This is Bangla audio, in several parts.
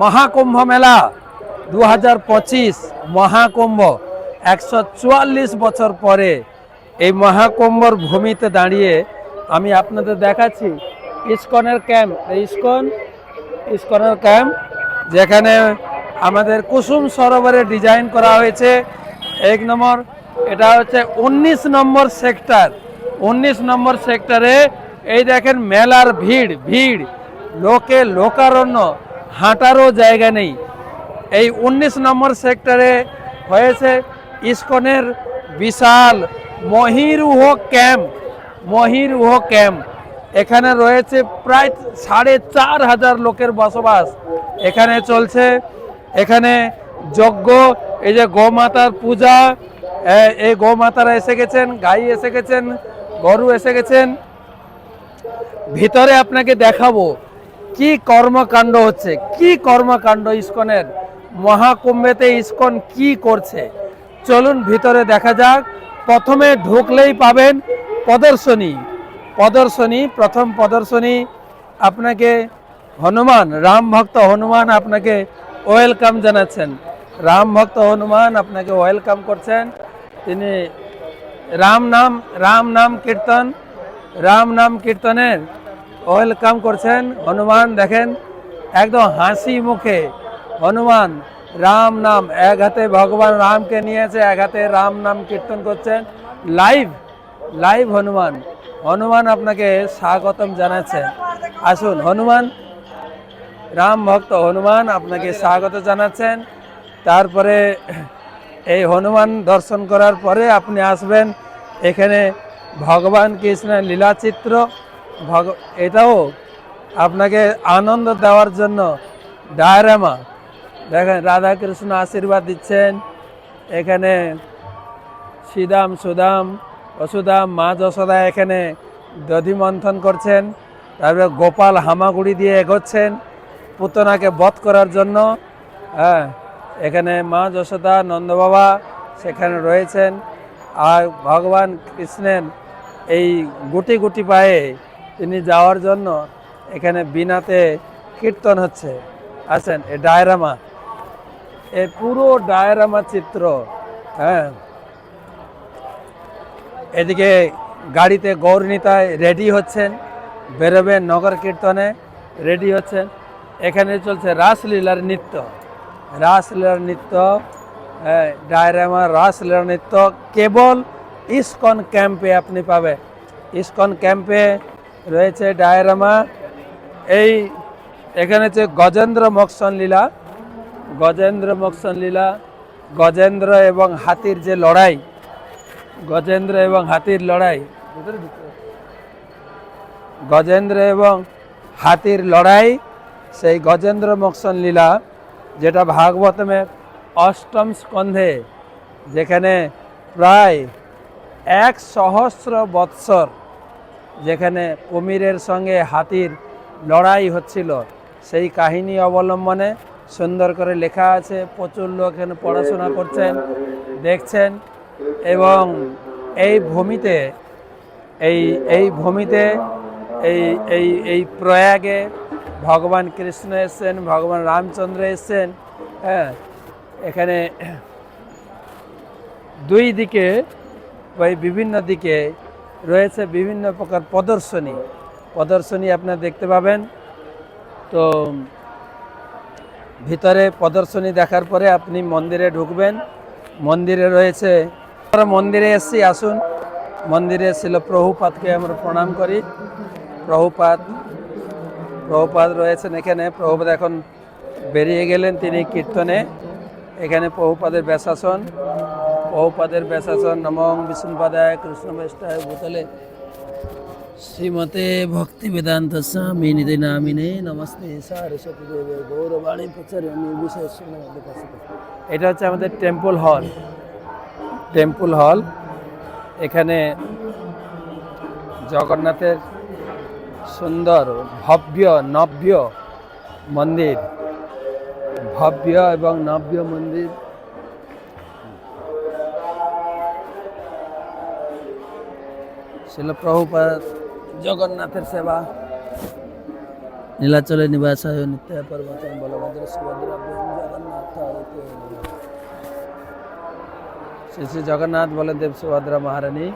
মহাকুম্ভ মেলা দু হাজার পঁচিশ মহাকুম্ভ। একশো চুয়াল্লিশ বছর পরে এই মহাকুম্ভর ভূমিতে দাঁড়িয়ে আমি আপনাদের দেখাচ্ছি ইস্কনের ক্যাম্প। ইস্কন, ইস্কনের ক্যাম্প, যেখানে আমাদের কুসুম সরোবরে ডিজাইন করা হয়েছে। এক নম্বর, এটা হচ্ছে উনিশ নম্বর সেক্টর। উনিশ নম্বর সেক্টরে এই দেখেন মেলার ভিড় ভিড়। লোকে লোকারণ্য। হাঁটারও জায়গা নেই। এই উনিশ নম্বর সেক্টরে হয়েছে ইস্কনের বিশাল মহিরুহ ক্যাম্প মহিরুহ ক্যাম্প। এখানে রয়েছে প্রায় সাড়ে চার হাজার লোকের বসবাস। এখানে চলছে, এখানে যজ্ঞ, এই যে গোমাতার পূজা এই গোমাতারা এসে গেছেন, গাই এসে গেছেন, গরু এসে গেছেন। ভিতরে আপনাকে দেখাবো। কি কর্মকাণ্ড হচ্ছে? কি কর্মকাণ্ড ইস্কনের? মহাকুম্ভেতে ইস্কন কি করছে? চলুন ভিতরে দেখা যাক। প্রথমে ঢুকলেই পাবেন প্রদর্শনী। প্রদর্শনী, প্রথম প্রদর্শনী আপনাকে হনুমান, রাম ভক্ত হনুমান আপনাকে ওয়েলকাম জানাচ্ছেন। রাম ভক্ত হনুমান আপনাকে ওয়েলকাম করছেন। তিনি রাম নাম রাম নাম কীর্তন, রাম নাম কীর্তনের ওয়েলকাম করছেন হনুমান, দেখেন, একদম হাসি মুখে। হনুমান, রাম নাম, এক হাতে ভগবান রামকে নিয়েছে, এক হাতে রাম নাম কীর্তন করছেন। Live live Hanuman. হনুমান আপনাকে স্বাগতম জানাচ্ছেন আসুন, হনুমান, রাম ভক্ত হনুমান আপনাকে স্বাগত জানাচ্ছেন। তারপরে এই হনুমান দর্শন করার পরে আপনি আসবেন এখানে ভগবান কৃষ্ণের লীলাচিত্র। এটাও আপনাকে আনন্দ দেওয়ার জন্য ডায়রামা। দেখেন, রাধাকৃষ্ণ আশীর্বাদ দিচ্ছেন। এখানে শ্রীদাম, সুদাম, অসুদাম, মা যশোদা এখানে দধি মন্থন করছেন। তারপরে গোপাল হামাগুড়ি দিয়ে এগোচ্ছেন পুতনাকে বধ করার জন্য। হ্যাঁ এখানে মা যশোদা, নন্দবাবা সেখানে রয়েছেন। আর ভগবান কৃষ্ণের এই গুটি গুটি পায়ে তিনি যাওয়ার জন্য এখানে বিনাতে কীর্তন হচ্ছে। আছেন, এ ডায়রামা। এ পুরো ডায়রামা চিত্র হ্যাঁ। এদিকে গাড়িতে গৌরনীতায় রেডি হচ্ছেন, বেরোবেন নগর কীর্তনে রেডি হচ্ছেন। এখানে চলছে রাসলীলার নৃত্য। রাসলীলার নৃত্য ডায়রামা রাসলীলার নৃত্য, কেবল ইস্কন ক্যাম্পে আপনি পাবেন। ইস্কন ক্যাম্পে রয়েছে ডায়রামা। এই এখানে হচ্ছে গজেন্দ্র মোক্ষণ লীলা। গজেন্দ্র মোক্ষণ লীলা, গজেন্দ্র এবং হাতির যে লড়াই, গজেন্দ্র এবং হাতির লড়াই। গজেন্দ্র এবং হাতির লড়াই, সেই গজেন্দ্র মোক্ষণ লীলা, যেটা ভাগবতমের অষ্টম স্কন্ধে, যেখানে প্রায় এক সহস্র বৎসর যেখানে কুমিরের সঙ্গে হাতির লড়াই হচ্ছিল, সেই কাহিনী অবলম্বনে সুন্দর করে লেখা আছে। প্রচুর লোক এখানে পড়াশোনা করছেন, দেখছেন এবং এই ভূমিতে, এই এই ভূমিতে, এই এই এই প্রয়াগে ভগবান কৃষ্ণ এসছেন, ভগবান রামচন্দ্র এসছেন হ্যাঁ এখানে দুই দিকে ওই বিভিন্ন দিকে রয়েছে বিভিন্ন প্রকার প্রদর্শনী। প্রদর্শনী আপনারা দেখতে পাবেন। তো, ভিতরে প্রদর্শনী দেখার পরে আপনি মন্দিরে ঢুকবেন। মন্দিরে রয়েছে, আমরা মন্দিরে এসছি, আসুন। মন্দিরে ছিল প্রভুপাতকে আমরা প্রণাম করি। প্রভুপাত প্রভুপাত রয়েছেন এখানে। প্রভুপাত এখন বেরিয়ে গেলেন তিনি কীর্তনে। এখানে প্রভুপাদের বেশাসন প্রভুপাদের বেশাসন নমং বিষ্ণুপাদায় কৃষ্ণ বেষ্টায় ভূতলে। শ্রীমতে ভক্তি বেদান্ত স্বামী নিধি নামিনে নমস্তে সারস্বতী দেবে গৌরবাণী প্রচারণী বিশেষ এটা হচ্ছে আমাদের টেম্পল হল। টেম্পল হল, এখানে জগন্নাথের সুন্দর ভব্য নব্য মন্দির। ভব্য এবং নব্য মন্দির ছিল প্রভুপাদ জগন্নাথের সেবা, নীলাচলে নিবাসায় নিত্য পর্বতম বলভদ্র সুভদ্রা জগন্নাথ শ্রী শ্রী জগন্নাথ বলদেব সুভদ্রা মহারানী।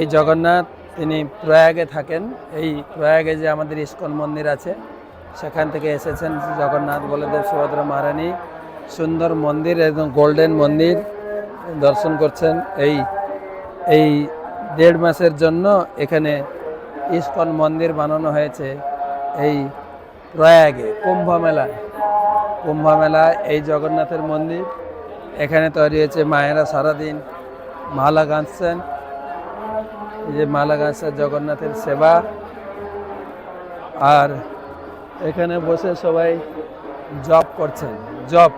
এই জগন্নাথ, তিনি প্রয়াগে থাকেন। এই প্রয়াগে যে আমাদের ইস্কন মন্দির আছে, সেখান থেকে এসেছেন জগন্নাথ বলদেব সুভদ্রা মহারানী। সুন্দর মন্দির একদম গোল্ডেন মন্দির দর্শন করছেন এই এই দেড় মাসের জন্য এখানে ইস্কন মন্দির বানানো হয়েছে এই প্রয়াগে কুম্ভ মেলায় কুম্ভ মেলায় এই জগন্নাথের মন্দির। এখানে তৈরি হয়েছে মায়েরা সারাদিন মালা গাঁথছেন। এই যে মালা গাঁথছে জগন্নাথের সেবা। আর এখানে বসে সবাই জপ করছেন, জপ।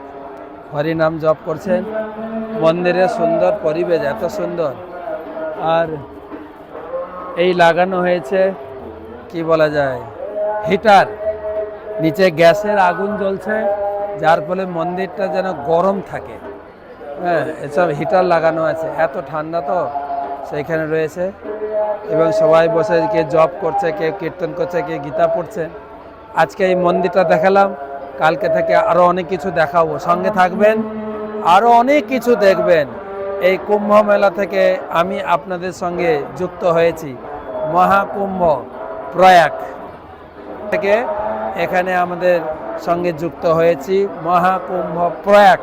হরিনাম জপ করছেন। মন্দিরে সুন্দর পরিবেশ, এত সুন্দর। আর এই লাগানো হয়েছে, কি বলা যায়, হিটার। নিচে গ্যাসের আগুন জ্বলছে, যার ফলে মন্দিরটা যেন গরম থাকে। হ্যাঁ এসব হিটার লাগানো আছে। এত ঠান্ডা তো সেইখানে রয়েছে। এবং সবাই বসে কে জব করছে কে কীর্তন করছে কে গীতা পড়ছে। আজকে এই মন্দিরটা দেখালাম। কালকে থেকে আরও অনেক কিছু দেখাবো। সঙ্গে থাকবেন আরও অনেক কিছু দেখবেন। এই কুম্ভ মেলা থেকে আমি আপনাদের সঙ্গে যুক্ত হয়েছি। মহাকুম্ভ প্রয়াগ থেকে এখানে আমাদের সঙ্গে যুক্ত হয়েছি। মহাকুম্ভ প্রয়াগ।